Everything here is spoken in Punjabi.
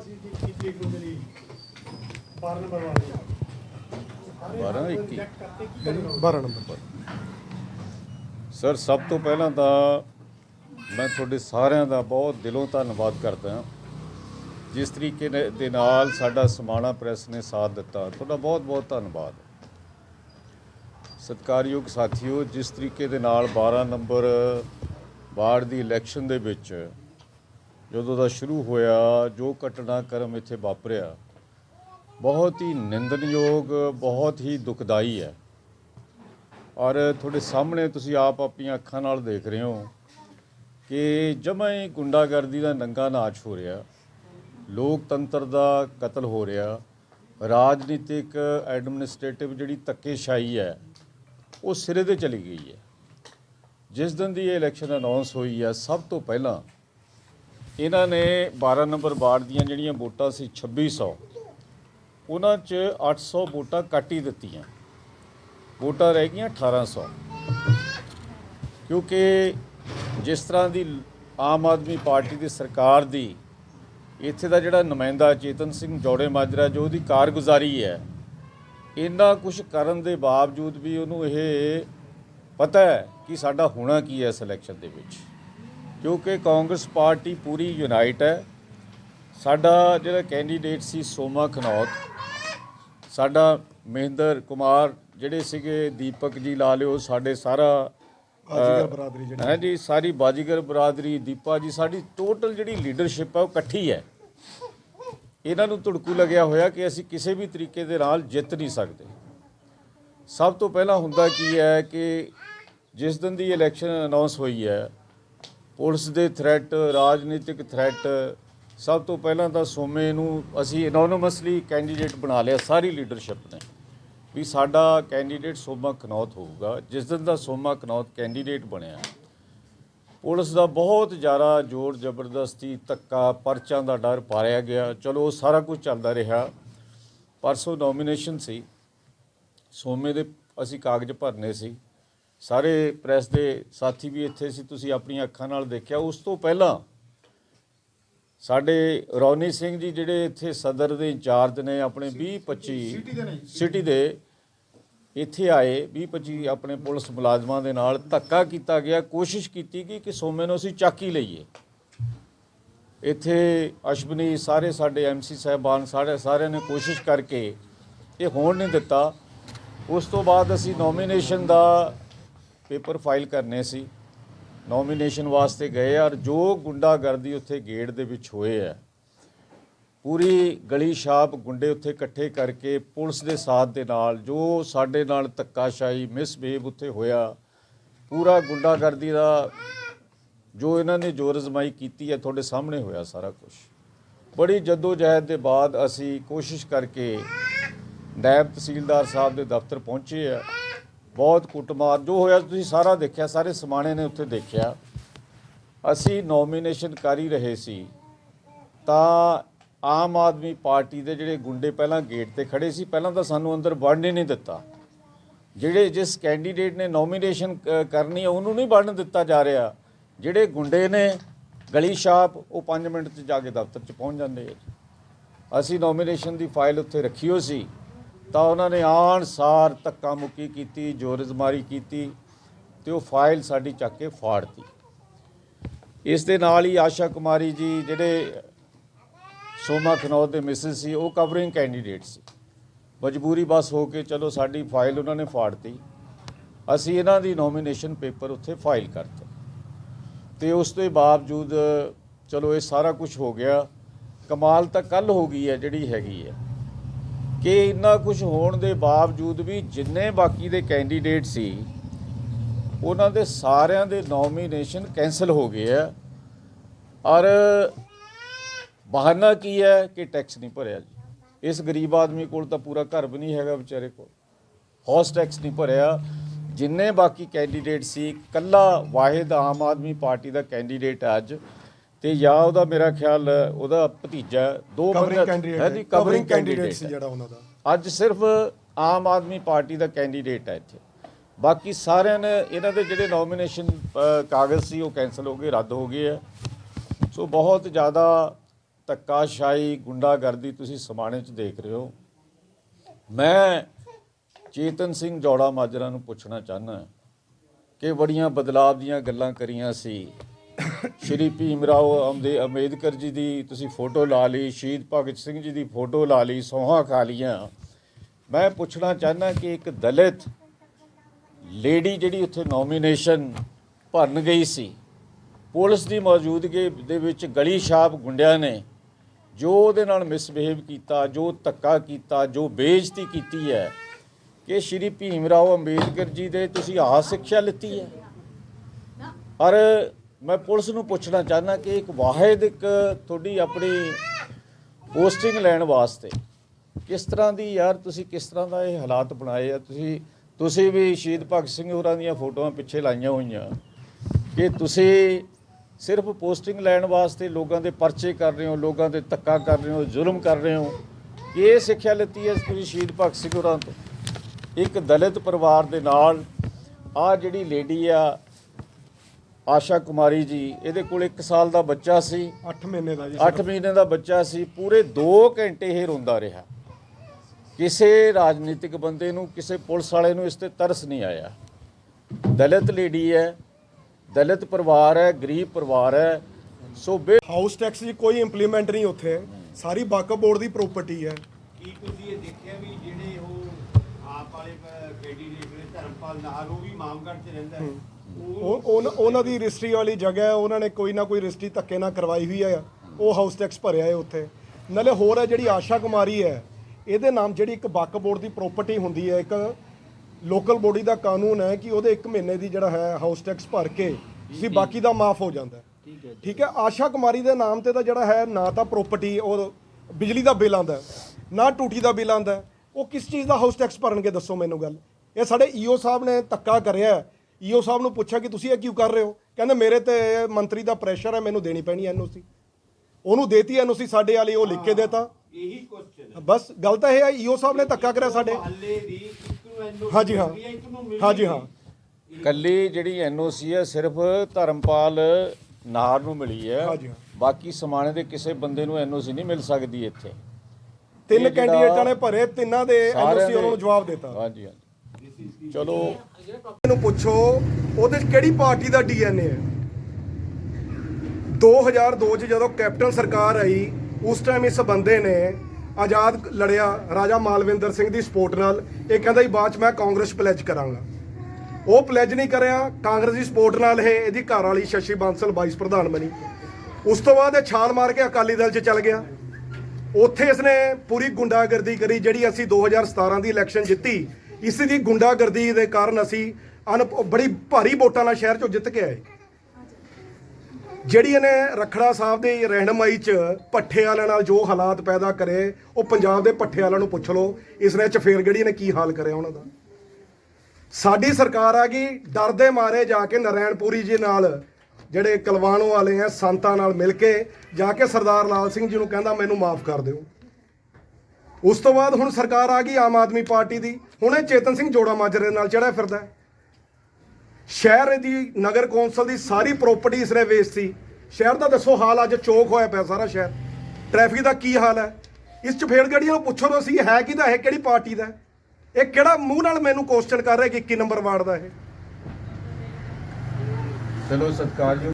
ਸੀ ਕਿ ਕੀ ਤਰੀਕ ਨੂੰ ਜਿਹੜੀ 12 ਨੰਬਰ ਵਾਲੀ ਆ। ਸਾਰੇ 12 ਨਾਮ ਇੱਕੀ। reject ਕਰਤੇ ਕੀ ਕਰਨਾ 12 ਨੰਬਰ ਸਰ ਸਭ ਤੋਂ ਪਹਿਲਾਂ ਤਾਂ ਮੈਂ ਤੁਹਾਡੇ ਸਾਰਿਆਂ ਦਾ ਬਹੁਤ ਦਿਲੋਂ ਧੰਨਵਾਦ ਕਰਦਾ ਹਾਂ ਜਿਸ ਤਰੀਕੇ ਦੇ ਨਾਲ ਸਾਡਾ ਸਮਾਣਾ ਪ੍ਰੈਸ ਨੇ ਸਾਥ ਦਿੱਤਾ ਤੁਹਾਡਾ ਬਹੁਤ ਬਹੁਤ ਧੰਨਵਾਦ ਸਤਿਕਾਰਯੋਗ ਸਾਥੀਓ ਜਿਸ ਤਰੀਕੇ ਦੇ ਨਾਲ 12 ਨੰਬਰ ਵਾਰਡ ਦੀ ਇਲੈਕਸ਼ਨ ਦੇ ਵਿੱਚ ਜਦੋਂ ਦਾ ਸ਼ੁਰੂ ਹੋਇਆ, ਜੋ ਘਟਨਾਕ੍ਰਮ ਇੱਥੇ ਵਾਪਰਿਆ, ਬਹੁਤ ਹੀ ਨਿੰਦਨਯੋਗ ਬਹੁਤ ਹੀ ਦੁਖਦਾਈ ਹੈ। ਔਰ ਤੁਹਾਡੇ ਸਾਹਮਣੇ ਤੁਸੀਂ ਆਪ ਆਪਣੀਆਂ ਅੱਖਾਂ ਨਾਲ ਦੇਖ ਰਹੇ ਹੋ ਕਿ ਜਮਾਂ ਹੀ ਗੁੰਡਾਗਰਦੀ ਦਾ ਨੰਗਾ ਨਾਚ ਹੋ ਰਿਹਾ, ਲੋਕਤੰਤਰ ਦਾ ਕਤਲ ਹੋ ਰਿਹਾ, ਰਾਜਨੀਤਿਕ ਐਡਮਿਨਿਸਟ੍ਰੇਟਿਵ ਜਿਹੜੀ ਧੱਕੇਸ਼ਾਹੀ ਹੈ, ਉਹ ਸਿਰੇ ਤੇ ਚਲੀ ਗਈ ਹੈ। ਜਿਸ ਦਿਨ ਦੀ ਇਹ ਇਲੈਕਸ਼ਨ ਅਨਾਉਂਸ ਹੋਈ ਹੈ, ਸਭ ਤੋਂ ਪਹਿਲਾਂ ਇਹਨਾਂ ਨੇ 12 ਨੰਬਰ ਵਾਰਡ ਦੀਆਂ ਜਿਹੜੀਆਂ ਵੋਟਾਂ ਸੀ 2600 ਉਹਨਾਂ 'ਚ 800 ਵੋਟਾਂ ਕੱਟ ਹੀ ਦਿੱਤੀਆਂ। ਵੋਟਾਂ ਰਹਿ ਗਈਆਂ 1800 ਕਿਉਂਕਿ ਜਿਸ ਤਰ੍ਹਾਂ ਦੀ ਆਮ ਆਦਮੀ ਪਾਰਟੀ ਦੀ ਸਰਕਾਰ ਦੀ ਇੱਥੇ ਦਾ ਜਿਹੜਾ ਨੁਮਾਇੰਦਾ ਚੇਤਨ ਸਿੰਘ ਜੋੜੇ ਮਾਜਰਾ, ਜੋ ਉਹਦੀ ਕਾਰਗੁਜ਼ਾਰੀ ਹੈ, ਇੰਨਾ ਕੁਝ ਕਰਨ ਦੇ ਬਾਵਜੂਦ ਵੀ ਉਹਨੂੰ ਇਹ ਪਤਾ ਹੈ ਕਿ ਸਾਡਾ ਹੋਣਾ ਕੀ ਹੈ ਇਸ ਇਲੈਕਸ਼ਨ ਦੇ ਵਿੱਚ। ਕਿਉਂਕਿ ਕਾਂਗਰਸ ਪਾਰਟੀ ਪੂਰੀ ਯੂਨਾਈਟ ਹੈ। ਸਾਡਾ ਜਿਹੜਾ ਕੈਂਡੀਡੇਟ ਸੀ ਸੋਮਾ ਖਨੌਤ ਸਾਡਾ ਮਹਿੰਦਰ ਕੁਮਾਰ ਜਿਹੜੇ ਸੀਗੇ ਦੀਪਕ ਜੀ ਲਾ ਲਿਓ ਸਾਡੇ ਸਾਰਾ ਬਾਜੀਗਰ ਬਰਾਦਰੀ ਜਿਹੜੀ ਹੈ ਜੀ ਸਾਰੀ ਬਾਜੀਗਰ ਬਰਾਦਰੀ ਦੀਪਾ ਜੀ ਸਾਡੀ ਟੋਟਲ ਜਿਹੜੀ ਲੀਡਰਸ਼ਿਪ ਹੈ ਉਹ ਇਕੱਠੀ ਹੈ। ਇਹਨਾਂ ਨੂੰ ਧੜਕੂ ਲੱਗਿਆ ਹੋਇਆ ਕਿ ਅਸੀਂ ਕਿਸੇ ਵੀ ਤਰੀਕੇ ਦੇ ਨਾਲ ਜਿੱਤ ਨਹੀਂ ਸਕਦੇ। ਸਭ ਤੋਂ ਪਹਿਲਾਂ ਹੁੰਦਾ ਕੀ ਹੈ ਕਿ ਜਿਸ ਦਿਨ ਦੀ ਇਲੈਕਸ਼ਨ ਅਨਾਉਂਸ ਹੋਈ ਹੈ ਪੁਲਿਸ ਦੇ ਥ੍ਰੈਟ ਰਾਜਨੀਤਿਕ ਥ੍ਰੈਟ ਸਭ ਤੋਂ ਪਹਿਲਾਂ ਤਾਂ ਸੋਮੇ ਨੂੰ ਅਸੀਂ ਐਨੋਨਮਸਲੀ ਕੈਂਡੀਡੇਟ ਬਣਾ ਲਿਆ, ਸਾਰੀ ਲੀਡਰਸ਼ਿਪ ਨੇ। ਵੀ ਸਾਡਾ ਕੈਂਡੀਡੇਟ ਸੋਮਾ ਕਨੌਤ ਹੋਊਗਾ, ਜਿਸ ਦਿਨ ਦਾ ਸੋਮਾ ਕਨੌਤ ਕੈਂਡੀਡੇਟ ਬਣਿਆ, ਪੁਲਿਸ ਦਾ ਬਹੁਤ ਜ਼ਿਆਦਾ ਜ਼ੋਰ ਜ਼ਬਰਦਸਤੀ, ਧੱਕਾ, ਪਰਚਾਂ ਦਾ ਡਰ ਪਾਰਿਆ ਗਿਆ। ਚਲੋ, ਉਹ ਸਾਰਾ ਕੁਝ ਚੱਲਦਾ ਰਿਹਾ। ਪਰਸੋਂ ਨੋਮੀਨੇਸ਼ਨ ਸੀ। ਸੋਮੇ ਦੇ ਅਸੀਂ ਕਾਗਜ਼ ਭਰਨੇ ਸੀ। ਸਾਰੇ ਪ੍ਰੈਸ ਦੇ ਸਾਥੀ ਵੀ ਇੱਥੇ ਸੀ ਤੁਸੀਂ ਆਪਣੀਆਂ ਅੱਖਾਂ ਨਾਲ ਦੇਖਿਆ। ਉਸ ਤੋਂ ਪਹਿਲਾਂ ਸਾਡੇ ਰੌਨੀ ਸਿੰਘ ਜੀ ਜਿਹੜੇ ਇੱਥੇ ਸਦਰ ਦੇ ਇੰਚਾਰਜ ਨੇ ਆਪਣੇ 20 25 ਸਿਟੀ ਦੇ ਇੱਥੇ ਆਏ 20 25 ਆਪਣੇ ਪੁਲਿਸ ਮੁਲਾਜ਼ਮਾਂ ਦੇ ਨਾਲ ਧੱਕਾ ਕੀਤਾ ਗਿਆ। ਕੋਸ਼ਿਸ਼ ਕੀਤੀ ਗਈ ਕਿ ਸੋਮੇ ਨੂੰ ਅਸੀਂ ਚੱਕ ਹੀ ਲਈਏ। ਇੱਥੇ ਅਸ਼ਵਨੀ ਸਾਰੇ ਸਾਡੇ ਐਮਸੀ ਸਾਹਿਬਾਨ ਸਾਰੇ ਸਾਰਿਆਂ ਨੇ ਕੋਸ਼ਿਸ਼ ਕਰਕੇ ਇਹ ਹੋਣ ਨਹੀਂ ਦਿੱਤਾ। ਉਸ ਤੋਂ ਬਾਅਦ ਅਸੀਂ ਨੋਮੀਨੇਸ਼ਨ ਦਾ ਪੇਪਰ ਫਾਈਲ ਕਰਨੇ ਸੀ ਨੋਮੀਨੇਸ਼ਨ ਵਾਸਤੇ ਗਏ ਔਰ ਜੋ ਗੁੰਡਾਗਰਦੀ ਉੱਥੇ ਗੇਟ ਦੇ ਵਿੱਚ ਹੋਏ ਹੈ ਪੂਰੀ ਗਲੀ ਛਾਪ ਗੁੰਡੇ ਉੱਥੇ ਇਕੱਠੇ ਕਰਕੇ ਪੁਲਿਸ ਦੇ ਸਾਥ ਦੇ ਨਾਲ, ਜੋ ਸਾਡੇ ਨਾਲ ਧੱਕਾਸ਼ਾਹੀ, ਮਿਸਬੀਹੇਵ ਉੱਥੇ ਹੋਇਆ, ਪੂਰਾ ਗੁੰਡਾਗਰਦੀ ਦਾ ਜੋ ਇਹਨਾਂ ਨੇ ਜੋ ਰਜ਼ਮਾਈ ਕੀਤੀ ਹੈ, ਤੁਹਾਡੇ ਸਾਹਮਣੇ ਹੋਇਆ ਸਾਰਾ ਕੁਝ ਬੜੀ ਜਹਿਦ ਦੇ ਬਾਅਦ ਅਸੀਂ ਕੋਸ਼ਿਸ਼ ਕਰਕੇ ਨਾਇਬ ਤਹਿਸੀਲਦਾਰ ਸਾਹਿਬ ਦੇ ਦਫ਼ਤਰ ਪਹੁੰਚੇ ਆ। ਬਹੁਤ ਕੁੱਟਮਾਰ, ਜੋ ਹੋਇਆ ਤੁਸੀਂ ਸਾਰਾ ਦੇਖਿਆ, ਸਾਰੇ ਸਮਾਣੇ ਨੇ ਉੱਥੇ ਦੇਖਿਆ। ਅਸੀਂ ਨੋਮੀਨੇਸ਼ਨ ਕਰ ਹੀ ਰਹੇ ਸੀ। ਤਾਂ ਆਮ ਆਦਮੀ ਪਾਰਟੀ ਦੇ ਜਿਹੜੇ ਗੁੰਡੇ ਪਹਿਲਾਂ ਗੇਟ ਤੇ ਖੜੇ ਸੀ, ਪਹਿਲਾਂ ਤਾਂ ਸਾਨੂੰ ਅੰਦਰ ਵੜਨ ਹੀ ਨਹੀਂ ਦਿੱਤਾ। ਜਿਹੜੇ ਜਿਸ ਕੈਂਡੀਡੇਟ ਨੇ ਨੋਮੀਨੇਸ਼ਨ ਕਰਨੀ ਹੈ ਉਹਨੂੰ ਨਹੀਂ ਵੜਨ ਦਿੱਤਾ ਜਾ ਰਿਹਾ। ਜਿਹੜੇ ਗੁੰਡੇ ਨੇ ਗਲੀ ਛਾਪ, ਉਹ 5 ਮਿੰਟ 'ਚ ਜਾ ਕੇ ਦਫ਼ਤਰ 'ਚ ਪਹੁੰਚ ਜਾਂਦੇ ਆ ਅਸੀਂ ਨੋਮੀਨੇਸ਼ਨ ਦੀ ਫਾਈਲ ਉੱਥੇ ਰੱਖੀ ਹੋ ਸੀ। ਤਾਂ ਉਹਨਾਂ ਨੇ ਆਣ ਸਾਰ ਧੱਕਾ ਮੁੱਕੀ ਕੀਤੀ, ਜੋਰਜ਼ਮਾਰੀ ਕੀਤੀ ਤੇ ਉਹ ਫਾਈਲ ਸਾਡੀ ਚੱਕ ਕੇ ਫਾੜਤੀ। ਇਸ ਦੇ ਨਾਲ ਹੀ ਆਸ਼ਾ ਕੁਮਾਰੀ ਜੀ ਜਿਹੜੇ ਸੋਮਾ ਖਨੌਤ ਦੇ ਮਿਸਿਸ ਸੀ, ਉਹ ਕਵਰਿੰਗ ਕੈਂਡੀਡੇਟ ਸੀ। ਮਜਬੂਰੀ ਬਸ ਹੋ ਕੇ ਚਲੋ ਸਾਡੀ ਫਾਈਲ ਉਹਨਾਂ ਨੇ ਫਾੜਤੀ। ਅਸੀਂ ਇਹਨਾਂ ਦੀ ਨੋਮੀਨੇਸ਼ਨ ਪੇਪਰ ਉੱਥੇ ਫਾਈਲ ਕਰਤੇ। ਤੇ ਉਸ ਤੋਂ ਬਾਵਜੂਦ ਚਲੋ ਇਹ ਸਾਰਾ ਕੁਝ ਹੋ ਗਿਆ। ਕਮਾਲ ਤਾਂ ਕੱਲ ਹੋ ਗਈ ਹੈ ਜਿਹੜੀ ਹੈਗੀ ਹੈ। ਕਿ ਇੰਨਾ ਕੁਝ ਹੋਣ ਦੇ ਬਾਵਜੂਦ ਵੀ ਜਿੰਨੇ ਬਾਕੀ ਦੇ ਕੈਂਡੀਡੇਟ ਸੀ, ਉਹਨਾਂ ਦੇ ਸਾਰਿਆਂ ਦੇ ਨੋਮੀਨੇਸ਼ਨ ਕੈਨਸਲ ਹੋ ਗਏ ਆ। ਔਰ ਬਹਾਨਾ ਕੀ ਹੈ ਕਿ ਟੈਕਸ ਨਹੀਂ ਭਰਿਆ ਜੀ? ਇਸ ਗਰੀਬ ਆਦਮੀ ਕੋਲ ਤਾਂ ਪੂਰਾ ਘਰ ਵੀ ਨਹੀਂ ਹੈਗਾ ਵਿਚਾਰੇ ਕੋਲ। ਹਾਊਸ ਟੈਕਸ ਨਹੀਂ ਭਰਿਆ। ਜਿੰਨੇ ਬਾਕੀ ਕੈਂਡੀਡੇਟ ਸੀ, ਕੱਲਾ ਵਾਹਿਦ ਆਮ ਆਦਮੀ ਪਾਰਟੀ ਦਾ ਕੈਂਡੀਡੇਟ ਅੱਜ। ਤੇ ਜਾਂ ਉਹਦਾ ਮੇਰਾ ਖਿਆਲ ਉਹਦਾ ਭਤੀਜਾ ਦੋ ਬੰਦੇ ਹੈ ਜੀ ਕਵਰਿੰਗ ਕੈਂਡੀਡੇਟ ਸੀ ਜਿਹੜਾ ਉਹਨਾਂ ਦਾ। ਅੱਜ ਸਿਰਫ ਆਮ ਆਦਮੀ ਪਾਰਟੀ ਦਾ ਕੈਂਡੀਡੇਟ ਹੈ ਇੱਥੇ। ਬਾਕੀ ਸਾਰਿਆਂ ਨੇ ਇਹਨਾਂ ਦੇ ਜਿਹੜੇ ਨੋਮੀਨੇਸ਼ਨ ਕਾਗਜ਼ ਸੀ ਉਹ ਕੈਨਸਲ ਹੋ ਗਏ ਰੱਦ ਹੋ ਗਏ ਆ। ਸੋ ਬਹੁਤ ਜ਼ਿਆਦਾ ਧੱਕਾਸ਼ਾਹੀ ਗੁੰਡਾਗਰਦੀ ਤੁਸੀਂ ਸਮਾਣੇ 'ਚ ਦੇਖ ਰਹੇ ਹੋ। ਮੈਂ ਚੇਤਨ ਸਿੰਘ ਜੋੜਾ ਮਾਜਰਾ ਨੂੰ ਪੁੱਛਣਾ ਚਾਹਨਾ ਕਿ ਬੜੀਆਂ ਬਦਲਾਅ ਦੀਆਂ ਗੱਲਾਂ ਕਰੀਆਂ ਸੀ। ਸ਼੍ਰੀ ਭੀਮ ਰਾਓ ਅਮਦੇ ਅੰਬੇਦਕਰ ਜੀ ਦੀ ਤੁਸੀਂ ਫੋਟੋ ਲਾ ਲਈ ਸ਼ਹੀਦ ਭਗਤ ਸਿੰਘ ਜੀ ਦੀ ਫੋਟੋ ਲਾ ਲਈ ਸੌਹਾਂ ਖਾ ਲੀਆਂ ਮੈਂ ਪੁੱਛਣਾ ਚਾਹਨਾ ਕਿ ਇੱਕ ਦਲਿਤ ਲੇਡੀ ਜਿਹੜੀ ਉੱਥੇ ਨੋਮੀਨੇਸ਼ਨ ਭਰਨ ਗਈ ਸੀ ਪੁਲਿਸ ਦੀ ਮੌਜੂਦਗੀ ਦੇ ਵਿੱਚ ਗਲੀ ਛਾਪ ਗੁੰਡਿਆਂ ਨੇ ਜੋ ਉਹਦੇ ਨਾਲ ਮਿਸਬਿਹੇਵ ਕੀਤਾ ਜੋ ਧੱਕਾ ਕੀਤਾ ਜੋ ਬੇਇੱਜ਼ਤੀ ਕੀਤੀ ਹੈ ਕਿ ਸ਼੍ਰੀ ਭੀਮ ਰਾਓ ਅੰਬੇਦਕਰ ਜੀ ਦੇ ਤੁਸੀਂ ਆਹ ਸਿੱਖਿਆ ਲਿੱਤੀ ਹੈ? ਔਰ ਮੈਂ ਪੁਲਿਸ ਨੂੰ ਪੁੱਛਣਾ ਚਾਹਨਾ ਕਿ ਇੱਕ ਵਾਹਿਦ ਇੱਕ ਤੁਹਾਡੀ ਆਪਣੀ ਪੋਸਟਿੰਗ ਲੈਣ ਵਾਸਤੇ ਕਿਸ ਤਰ੍ਹਾਂ ਦੀ ਯਾਰ ਤੁਸੀਂ ਕਿਸ ਤਰ੍ਹਾਂ ਦਾ ਇਹ ਹਾਲਾਤ ਬਣਾਏ ਆ? ਤੁਸੀਂ ਤੁਸੀਂ ਵੀ ਸ਼ਹੀਦ ਭਗਤ ਸਿੰਘ ਹੋਰਾਂ ਦੀਆਂ ਫੋਟੋਆਂ ਪਿੱਛੇ ਲਾਈਆਂ ਹੋਈਆਂ ਕਿ ਤੁਸੀਂ ਸਿਰਫ ਪੋਸਟਿੰਗ ਲੈਣ ਵਾਸਤੇ ਲੋਕਾਂ ਦੇ ਪਰਚੇ ਕਰ ਰਹੇ ਹੋ, ਲੋਕਾਂ ਦੇ ਧੱਕਾ ਕਰ ਰਹੇ ਹੋ, ਜ਼ੁਲਮ ਕਰ ਰਹੇ ਹੋ? ਇਹ ਸਿੱਖਿਆ ਲਿੱਤੀ ਹੈ ਤੁਸੀਂ ਸ਼ਹੀਦ ਭਗਤ ਸਿੰਘ ਹੋਰਾਂ ਤੋਂ? ਇੱਕ ਦਲਿਤ ਪਰਿਵਾਰ ਦੇ ਨਾਲ ਆ ਜਿਹੜੀ ਲੇਡੀ ਆ ਆਸ਼ਾ ਕੁਮਾਰੀ ਜੀ ਇਹਦੇ ਕੋਲ 1 ਸਾਲ ਦਾ ਬੱਚਾ ਸੀ। 8 ਮਹੀਨੇ ਦਾ ਜੀ 8 ਮਹੀਨੇ ਦਾ ਬੱਚਾ ਸੀ। ਪੂਰੇ 2 ਘੰਟੇ ਇਹ ਰੋਂਦਾ ਰਿਹਾ। ਕਿਸੇ ਰਾਜਨੀਤਿਕ ਬੰਦੇ ਨੂੰ ਕਿਸੇ ਪੁਲਿਸ ਵਾਲੇ ਨੂੰ ਇਸ ਤੇ ਤਰਸ ਨਹੀਂ ਆਇਆ। ਦਲਿਤ ਲੇਡੀ ਹੈ ਦਲਿਤ ਪਰਿਵਾਰ ਹੈ ਗਰੀਬ ਪਰਿਵਾਰ ਹੈ। ਸੋ ਬੇ ਹਾਊਸ ਟੈਕਸ ਦੀ ਕੋਈ ਇੰਪਲੀਮੈਂਟ ਨਹੀਂ ਉੱਥੇ। ਸਾਰੀ ਵਾਕਫ ਬੋਰਡ ਦੀ ਪ੍ਰਾਪਰਟੀ ਹੈ। ਕੀ ਤੁਸੀਂ ਇਹ ਦੇਖਿਆ ਵੀ ਜਿਹੜੇ ਉਹ ਆਪ ਵਾਲੇ ਕੈਂਡੀਡੇਟ ਨੇ ਧਰਮਪਾਲ ਨਾਹਰ ਉਹ ਵੀ ਮਾਮਗੜ੍ਹ 'ਚ ਰਹਿੰਦਾ ਹੈ। ਉਹ ਉਹ ਉਹਨਾਂ- ਉਹਨਾਂ ਦੀ ਰਜਿਸਟਰੀ ਵਾਲੀ ਜਗ੍ਹਾ ਹੈ ਉਹਨਾਂ ਨੇ ਕੋਈ ਨਾ ਕੋਈ ਰਜਿਸਟਰੀ ਧੱਕੇ ਨਾਲ ਕਰਵਾਈ ਹੋਈ ਹੈ ਉਹ ਹਾਊਸ ਟੈਕਸ ਭਰਿਆ ਹੈ ਉੱਥੇ। ਨਾਲੇ ਹੋਰ ਹੈ ਜਿਹੜੀ ਆਸ਼ਾ ਕੁਮਾਰੀ ਹੈ ਇਹਦੇ ਨਾਮ ਜਿਹੜੀ ਇੱਕ ਵਾਕਫ ਬੋਰਡ ਦੀ ਪ੍ਰਾਪਰਟੀ ਹੁੰਦੀ ਹੈ ਇੱਕ ਲੋਕਲ ਬੋਡੀ ਦਾ ਕਾਨੂੰਨ ਹੈ ਕਿ ਉਹਦੇ 1 ਮਹੀਨੇ ਦੀ ਜਿਹੜਾ ਹੈ ਹਾਊਸ ਟੈਕਸ ਭਰ ਕੇ ਤੁਸੀਂ ਬਾਕੀ ਦਾ ਮਾਫ ਹੋ ਜਾਂਦਾ ਹੈ। ਠੀਕ ਹੈ ਆਸ਼ਾ ਕੁਮਾਰੀ ਦੇ ਨਾਮ ਤੇ ਤਾਂ ਜਿਹੜਾ ਹੈ ਨਾ ਤਾਂ ਪ੍ਰਾਪਰਟੀ ਔਰ ਬਿਜਲੀ ਦਾ ਬਿੱਲ ਆਂਦਾ ਨਾ ਟੂਟੀ ਦਾ ਬਿੱਲ ਆਂਦਾ ਉਹ ਕਿਸ ਚੀਜ਼ ਦਾ ਹਾਊਸ ਟੈਕਸ ਭਰਨਗੇ ਦੱਸੋ ਮੈਨੂੰ ਗੱਲ। ਇਹ ਸਾਡੇ ਈਓ ਸਾਹਿਬ ਨੇ ਧੱਕਾ ਕਰਿਆ ਈਓ ਸਾਹਿਬ ਨੂੰ ਪੁੱਛਿਆ ਕਿ ਤੁਸੀਂ ਇਹ ਕਿਉਂ ਕਰ ਰਹੇ ਹੋ? ਕਹਿੰਦੇ ਮੇਰੇ ਤੇ ਮੰਤਰੀ ਦਾ ਪ੍ਰੈਸ਼ਰ ਹੈ ਮੈਨੂੰ ਦੇਣੀ ਪੈਣੀ ਐਨਓਸੀ ਉਹਨੂੰ ਦੇਤੀ ਐਨਓਸੀ ਸਾਡੇ ਵਾਲੀ ਉਹ ਲਿਖ ਕੇ ਦੇਤਾ। ਇਹੀ ਕੁਐਸਚਨ ਹੈ। ਬਸ ਗੱਲ ਤਾਂ ਇਹ ਹੈ ਈਓ ਸਾਹਿਬ ਨੇ ਧੱਕਾ ਕਰਿਆ ਸਾਡੇ। ਹੱਲੇ ਦੀ ਇੱਕ ਨੂੰ ਐਨਓ ਹਾਂਜੀ ਹਾਂ। ਹਾਂਜੀ ਹਾਂ। ਕੱਲੀ ਜਿਹੜੀ ਐਨਓਸੀ ਹੈ ਸਿਰਫ ਧਰਮਪਾਲ ਨਾਹਰ ਨੂੰ ਮਿਲੀ ਹੈ। ਹਾਂਜੀ, ਹਾਂ। ਬਾਕੀ ਸਮਾਣੇ ਦੇ ਕਿਸੇ ਬੰਦੇ ਨੂੰ ਐਨਓਸੀ ਨਹੀਂ ਮਿਲ ਸਕਦੀ ਇੱਥੇ। ਤਿੰਨ ਕੈਂਡੀਡੇਟਾਂ ਨੇ ਭਰੇ ਤਿੰਨਾਂ ਦੇ ਐਨਓਸੀ ਉਹਨਾਂ ਨੂੰ ਜਵਾਬ ਦਿੱਤਾ। ਹਾਂਜੀ ਹਾਂਜੀ। ਚਲੋ। ਨੂੰ ਪੁੱਛੋ, ਉਹਦੇ 'ਚ ਕਿਹੜੀ ਪਾਰਟੀ ਦਾ ਡੀਐਨਏ ਹੈ? 2002 'ਚ ਜਦੋਂ ਕੈਪਟਨ ਸਰਕਾਰ ਆਈ, ਉਸ ਟਾਈਮ ਇਸ ਬੰਦੇ ਨੇ ਆਜ਼ਾਦ ਲੜਿਆ ਰਾਜਾ ਮਾਲਵਿੰਦਰ ਸਿੰਘ ਦੀ ਸਪੋਰਟ ਨਾਲ। ਇਹ ਕਹਿੰਦਾ ਜੀ, ਬਾਅਦ 'ਚ ਮੈਂ ਕਾਂਗਰਸ ਪਲੇਜ ਕਰਾਂਗਾ। ਉਹ ਪਲੇਜ ਨਹੀਂ ਕਰਿਆ, ਕਾਂਗਰਸ ਦੀ ਸਪੋਰਟ ਨਾਲ ਇਹ, ਇਹਦੀ ਘਰ ਵਾਲੀ ਸ਼ਸ਼ੀ ਬਾਂਸਲ ਵਾਈਸ ਪ੍ਰਧਾਨ ਬਣੀ। ਉਸ ਤੋਂ ਬਾਅਦ ਇਹ ਛਾਲ ਮਾਰ ਕੇ ਅਕਾਲੀ ਦਲ 'ਚ ਚੱਲ ਗਿਆ। ਉੱਥੇ ਇਸਨੇ ਪੂਰੀ ਗੁੰਡਾਗਰਦੀ ਕਰੀ, ਜਿਹੜੀ ਅਸੀਂ 2017 ਦੀ ਇਲੈਕਸ਼ਨ ਜਿੱਤੀ ਇਸ ਦੀ ਗੁੰਡਾਗਰਦੀ ਦੇ ਕਾਰਨ ਅਸੀਂ ਅਨ ਬੜੀ ਭਾਰੀ ਵੋਟਾਂ ਨਾਲ ਸ਼ਹਿਰ ਚੋਂ ਜਿੱਤ ਕੇ ਆਏ। ਜਿਹੜੀ ਇਹਨੇ ਰਖੜਾ ਸਾਹਿਬ ਦੀ ਰਹਿਨਮਾਈ ਚ ਪੱਠੇ ਵਾਲਿਆਂ ਨਾਲ ਜੋ ਹਾਲਾਤ ਪੈਦਾ ਕਰੇ, ਉਹ ਪੰਜਾਬ ਦੇ ਪੱਠੇ ਵਾਲਿਆਂ ਨੂੰ ਪੁੱਛ ਲਓ ਇਸਨੇ ਚਫੇਰਗੜੀ ਨੇ ਕੀ ਹਾਲ ਕਰਿਆ ਉਹਨਾਂ ਦਾ। ਸਾਡੀ ਸਰਕਾਰ ਆ ਗਈ, ਡਰ ਦੇ ਮਾਰੇ ਜਾ ਕੇ ਨਰੈਣਪੁਰੀ ਜੀ ਨਾਲ, ਜਿਹੜੇ ਕਲਵਾਣੋ ਵਾਲੇ ਆ, ਸੰਤਾਂ ਨਾਲ ਮਿਲ ਕੇ ਜਾ ਕੇ ਸਰਦਾਰ ਲਾਲ ਸਿੰਘ ਜੀ ਨੂੰ ਕਹਿੰਦਾ, ਮੈਨੂੰ ਮਾਫ ਕਰ ਦਿਓ। ਉਸ ਤੋਂ ਬਾਅਦ ਹੁਣ ਸਰਕਾਰ ਆ ਗਈ ਆਮ ਆਦਮੀ ਪਾਰਟੀ ਦੀ। ਹੁਣ ਇਹ ਚੇਤਨ ਸਿੰਘ ਜੋੜਾ ਮਾਜਰੇ ਨਾਲ ਚੜਿਆ ਫਿਰਦਾ ਸ਼ਹਿਰ ਦੀ ਨਗਰ ਕੌਂਸਲ ਦੀ ਸਾਰੀ ਪ੍ਰਾਪਰਟੀ ਇਸਨੇ ਵੇਚਤੀ ਸ਼ਹਿਰ ਦਾ ਦੱਸੋ ਹਾਲ, ਅੱਜ ਚੋਕ ਹੋਇਆ ਪਿਆ ਸਾਰਾ ਸ਼ਹਿਰ। ਟ੍ਰੈਫਿਕ ਦਾ ਕੀ ਹਾਲ ਹੈ? ਇਸ ਚ ਫੇਰ ਨੂੰ ਪੁੱਛੋ ਤਾਂ ਸੀ ਹੈ ਕਿਹਦਾ ਹੈ ਕਿਹੜੀ ਪਾਰਟੀ ਦਾ ਇਹ ਕਿਹੜਾ ਮੂੰਹ ਨਾਲ ਮੈਨੂੰ ਕੁਐਸਚਨ ਕਰ ਰਿਹਾ ਕਿ 21 ਨੰਬਰ ਵਾਰਡ ਦਾ ਇਹ? ਚਲੋ ਸਤਿਕਾਰਯੋਗ